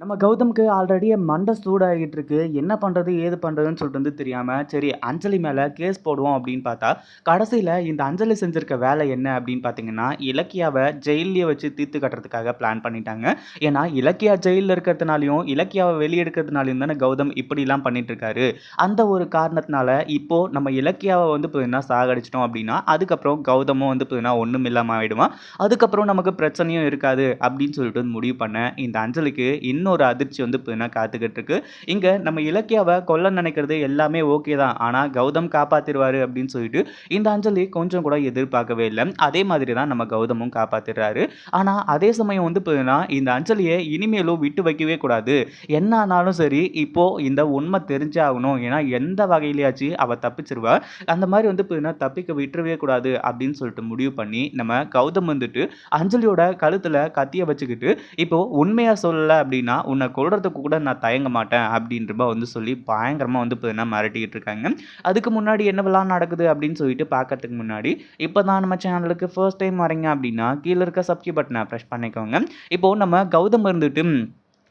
நம்ம கௌதம்க்கு ஆல்ரெடி மண்டை சூடாகிட்டு இருக்கு என்ன பண்ணுறது ஏது பண்ணுறதுன்னு சொல்லிட்டு வந்து தெரியாமல் சரி அஞ்சலி மேலே கேஸ் போடுவோம் அப்படின்னு பார்த்தா கடைசியில் இந்த அஞ்சலி செஞ்சுருக்க வேலை என்ன அப்படின்னு பார்த்தீங்கன்னா இலக்கியாவை ஜெயிலே வச்சு தீர்த்து கட்டுறதுக்காக பிளான் பண்ணிட்டாங்க. ஏன்னா இலக்கியா ஜெயிலில் இருக்கிறதுனாலையும் இலக்கியாவை வெளியெடுக்கிறதுனாலையும் தானே கௌதம் இப்படிலாம் பண்ணிட்டு இருக்காரு அந்த ஒரு காரணத்தினால இப்போ நம்ம இலக்கியாவை வந்து பார்த்தீங்கன்னா சாகடிச்சிட்டோம் அப்படின்னா அதுக்கப்புறம் கௌதமும் வந்து பார்த்தீங்கன்னா ஒன்றும் இல்லாமல் ஆகிடுவான் அதுக்கப்புறம் நமக்கு பிரச்சனையும் இருக்காது அப்படின்னு சொல்லிட்டு வந்து முடிவு பண்ண இந்த அஞ்சலிக்கு இன்னொரு அதிர்ச்சி வந்து பார்த்தீங்கன்னா காத்துக்கிட்டு இருக்கு இங்கே நம்ம இலக்கியாவை கொல்ல நினைக்கிறது எல்லாமே ஓகே தான். ஆனால் கௌதம் காப்பாத்திடுவாரு அப்படின்னு சொல்லிட்டு இந்த அஞ்சலி கொஞ்சம் கூட எதிர்பார்க்கவே இல்லை. அதே மாதிரி தான் நம்ம கௌதமும் காப்பாத்திடுறாரு. ஆனால் அதே சமயம் வந்து பார்த்தீங்கன்னா இந்த அஞ்சலியை இனிமேலும் விட்டு வைக்கவே கூடாது. என்ன ஆனாலும் சரி இப்போ இந்த உண்மை தெரிஞ்சாகணும் ஏன்னா எந்த வகையிலேயாச்சும் அவள் தப்பிச்சிருவா. அந்த மாதிரி வந்து பார்த்தீங்கன்னா தப்பிக்க விட்டுறவே கூடாது அப்படின்னு சொல்லிட்டு முடிவு பண்ணி நம்ம கௌதம் வந்துட்டு அஞ்சலியோட கழுத்தில் கத்தியை வச்சுக்கிட்டு இப்போ உண்மையாக சொல்லலை அப்படின்னா உன்னை கொள்றதுக்கு கூட நான் தயங்க மாட்டேன் அப்படின்றப்ப வந்து சொல்லி பயங்கரமாக வந்து இப்போ என்ன மிரட்டிக்கிட்டு இருக்காங்க. அதுக்கு முன்னாடி என்னவெல்லாம் நடக்குது அப்படின்னு சொல்லிட்டு பார்க்கறதுக்கு முன்னாடி இப்போ தான் நம்ம சேனலுக்கு ஃபர்ஸ்ட் டைம் வரீங்க அப்படின்னா கீழே இருக்க சப்ஸ்கிரைப் பட்டனை ப்ரெஸ் பண்ணிக்கோங்க. இப்போது நம்ம கௌதம் இருந்துட்டு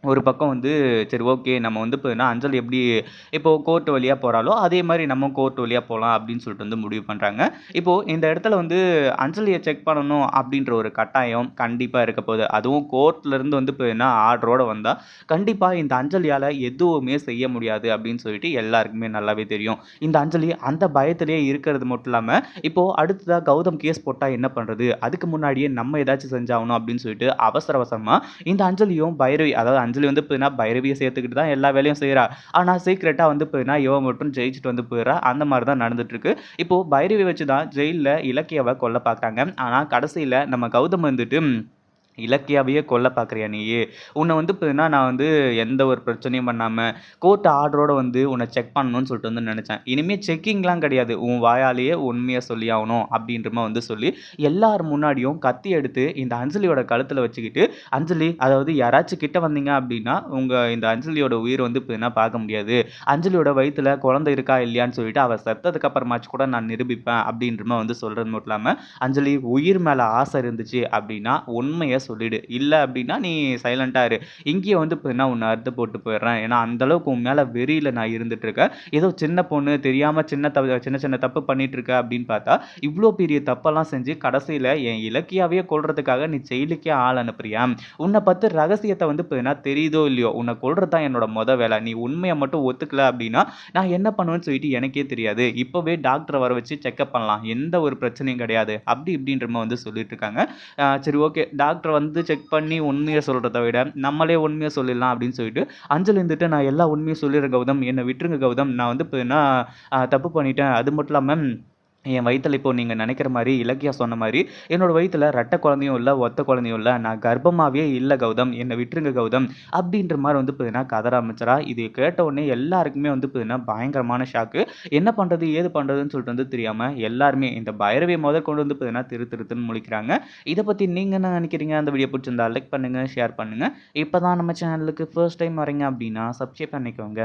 ஒரு பக்கம் வந்து சரி ஓகே நம்ம வந்து இப்போ என்ன அஞ்சல் எப்படி இப்போது கோர்ட் வழியாக போகிறாலோ அதே மாதிரி நம்ம கோர்ட் வழியாக போகலாம் அப்படின்னு சொல்லிட்டு வந்து முடிவு பண்ணுறாங்க இப்போது இந்த இடத்துல வந்து அஞ்சலியை செக் பண்ணணும் அப்படின்ற ஒரு கட்டாயம் கண்டிப்பாக இருக்க போகுது. அதுவும் கோர்ட்லேருந்து வந்து இப்போ என்ன ஆர்டரோடு வந்தால் கண்டிப்பாக இந்த அஞ்சலியால் எதுவுமே செய்ய முடியாது அப்படின்னு சொல்லிட்டு எல்லாருக்குமே நல்லாவே தெரியும். இந்த அஞ்சலி அந்த பயத்திலே இருக்கிறது மட்டும் இல்லாமல் இப்போது அடுத்ததாக கௌதம் கேஸ் போட்டால் என்ன பண்ணுறது அதுக்கு முன்னாடியே நம்ம ஏதாச்சும் செஞ்சாகணும் அப்படின்னு சொல்லிட்டு அவசர அவசரமாக இந்த அஞ்சலியும் பைரவி அதாவது அஞ்சலி வந்து பார்த்தீங்கன்னா பைரவியை சேர்த்துக்கிட்டு தான் எல்லா வேலையும் செய்கிறா ஆனால் சீக்ரெட்டாக வந்து பார்த்தீங்கன்னா இவன் மட்டும் ஜெயிச்சுட்டு வந்து போயிடுறா. அந்த மாதிரி தான் நடந்துட்டுருக்கு. இப்போது பைரவி வச்சு தான் ஜெயிலில் இலக்கியாவை கொல்ல பார்க்குறாங்க ஆனால் கடைசியில் நம்ம கௌதம் வந்துட்டு இலக்கியாவையே கொல்ல பார்க்குறியா நீயே? உன்னை வந்து பார்த்தீங்கன்னா நான் வந்து எந்த ஒரு பிரச்சனையும் பண்ணாமல் கோர்ட் ஆர்டரோட வந்து உன்னை செக் பண்ணணும்னு சொல்லிட்டு வந்து நினச்சேன். இனிமேல் செக்கிங்லாம் கிடையாது. உன் வாயாலேயே உண்மையாக சொல்லி ஆகணும் அப்படின்ற மாதிரி வந்து சொல்லி எல்லார் முன்னாடியும் கத்தி எடுத்து இந்த அஞ்சலியோட கழுத்தில் வச்சுக்கிட்டு அஞ்சலி அதாவது யாராச்சும் கிட்ட வந்தீங்க அப்படின்னா உங்கள் இந்த அஞ்சலியோட உயிர் வந்து பார்த்தீங்கன்னா பார்க்க முடியாது. அஞ்சலியோட வயிற்றில் குழந்தை இருக்கா இல்லையான்னு சொல்லிட்டு அவள் செத்ததுக்கு அப்புறமாச்சு கூட நான் நிரூபிப்பேன் அப்படின்ற மாதிரி வந்து சொல்கிறது மட்டும் இல்லாமல் அஞ்சலி உயிர் மேலே ஆசை இருந்துச்சு அப்படின்னா உண்மையை சொல்லிடு. இல்லை அப்படின்னா நீ சைலண்ட்டாக இரு. இங்கேயே வந்து இப்போ என்ன உன்னை அறுத்து போட்டு போயிடுறேன். ஏன்னா அந்தளவுக்கு உன் மேலே வெறியில் நான் இருந்துட்டு இருக்கேன். ஏதோ சின்ன பொண்ணு தெரியாமல் சின்ன தப்பு சின்ன சின்ன தப்பு பண்ணிட்டு இருக்க அப்படின்னு பார்த்தா இவ்வளோ பெரிய தப்பெல்லாம் செஞ்சு கடைசியில் என் இலக்கியாவே கொள்றதுக்காக நீ ஜெயிலுக்கே ஆள் அனுப்புறியா? உன்னை பார்த்து ரகசியத்தை வந்து இப்போ என்ன தெரியுதோ இல்லையோ உன்னை கொள்றது தான் என்னோட முத வேலை. நீ உண்மையை மட்டும் ஒத்துக்கல அப்படின்னா நான் என்ன பண்ணுவேன்னு சொல்லிட்டு எனக்கே தெரியாது. இப்போவே டாக்டரை வர வச்சு செக்அப் பண்ணலாம். எந்த ஒரு பிரச்சனையும் கிடையாது. அப்படி இப்படின்ற மாதிரி வந்து சொல்லிட்டு இருக்காங்க. சரி ஓகே டாக்டர் வந்து செக் பண்ணி உண்மையை சொல்கிறத விட நம்மளே உண்மையை சொல்லிடலாம் அப்படின்னு சொல்லிட்டு அஞ்சல் இருந்துட்டு நான் எல்லா உண்மையும் சொல்லிடுறேன் கௌதம். என்னை விட்டுருங்க கௌதம். நான் வந்து இப்போ என்ன தப்பு பண்ணிட்டேன். அது மட்டும் இல்லாமல் என் வயிற்றில் இப்போ நீங்கள் நினைக்கிற மாதிரி இலக்கியா சொன்ன மாதிரி என்னோடய வயிற்றில் ரெட்டை குழந்தையும் இல்லை ஒத்த குழந்தையும் இல்லை நான் கர்ப்பமாகவே இல்லை கௌதம் என்னை விட்டுருங்க கௌதம் அப்படின்ற மாதிரி வந்து பார்த்தீங்கன்னா கதற ஆரம்பிச்சரா இது கேட்ட உடனே எல்லாருக்குமே வந்து பார்த்தீங்கன்னா பயங்கரமான ஷாக்கு என்ன பண்ணுறது ஏது பண்ணுறதுன்னு சொல்லிட்டு வந்து தெரியாமல் எல்லாருமே இந்த பைரவை முதல் கொண்டு வந்து பார்த்தீங்கன்னா திரு திருத்துன்னு முழிக்கிறாங்க. இதை பற்றி நீங்கள் என்ன நினைக்கிறீங்க? அந்த வீடியோ பிடிச்சிருந்தா லைக் பண்ணுங்கள் ஷேர் பண்ணுங்கள் இப்போ தான் நம்ம சேனலுக்கு ஃபர்ஸ்ட் டைம் வரீங்க அப்படின்னா சப்ஸ்கிரைப் பண்ணிக்கோங்க.